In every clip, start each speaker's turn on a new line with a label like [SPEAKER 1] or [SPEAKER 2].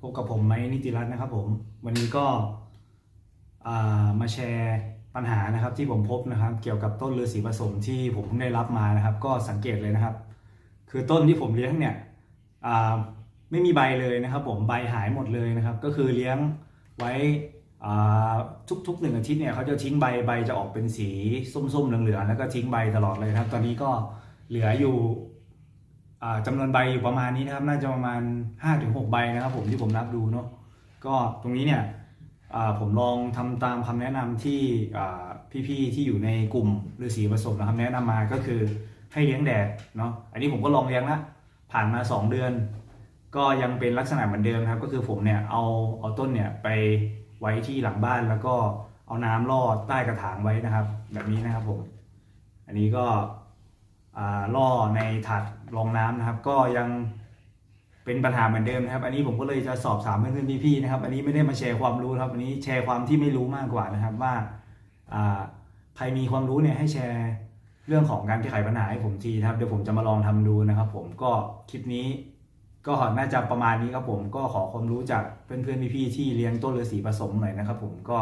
[SPEAKER 1] พบกับผมไม้นิติรัตน์นะครับผม วันนี้ก็มาแชร์ปัญหานะครับที่ผมพบนะครับ เกี่ยวกับต้นฤาษีผสมที่ผมเพิ่งได้รับมานะครับ ก็สังเกตเลยนะครับ คือต้นที่ผมเลี้ยงเนี่ยไม่มีใบเลยนะครับ ผมใบหายหมดเลยนะครับ ก็คือเลี้ยงไว้ทุกๆหนึ่งอาทิตย์เนี่ยเขาจะทิ้งใบใบจะออกเป็นสีส้มๆเหลืองๆแล้วก็ทิ้งใบตลอดเลยนะครับ ตอนนี้ก็เหลืออยู่ จำนวนใบอยู่ประมาณนี้นะครับ น่าจะประมาณ 5-6 ใบนะครับ ผมที่ผมนับดูเนาะก็ตรงนี้เนี่ยผมลองทำตามคำแนะนำที่พี่ๆที่อยู่ในกลุ่มฤาษีผสมนะครับแนะนำมาก็คือให้เลี้ยงแดดเนาะอันนี้ผมก็ลองเลี้ยงละผ่านมา 2 เดือน ก็ยังเป็นลักษณะเหมือนเดิมครับก็คือผมเนี่ยเอาเอาต้นเนี่ยไปไว้ที่หลังบ้านแล้วก็เอาน้ำล่อใต้กระถางไว้นะครับ แบบนี้นะครับผม อันนี้ก็ ล่อในถาดรองน้ำนะครับ ก็ยังเป็นปัญหาเหมือนเดิมนะครับ อันนี้ผมก็เลยจะสอบถามเพื่อนๆพี่ๆนะครับ อันนี้ไม่ได้มาแชร์ความรู้นะครับ อันนี้แชร์ความที่ไม่รู้มากกว่านะครับว่าใครมีความรู้เนี่ยให้แชร์เรื่องของการแก้ไขปัญหาให้ผมทีนะครับ เดี๋ยวผมจะมาลองทำดูนะครับ ผมก็คลิปนี้ก็น่าจะประมาณนี้ครับผมก็ขอความรู้จากเพื่อนๆพี่ๆที่เลี้ยงต้นฤาษีผสมหน่อยนะครับ ผมก็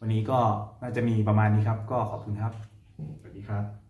[SPEAKER 1] วันนี้ก็น่าจะมีประมาณนี้ครับ ก็ขอบคุณครับสวัสดีครับ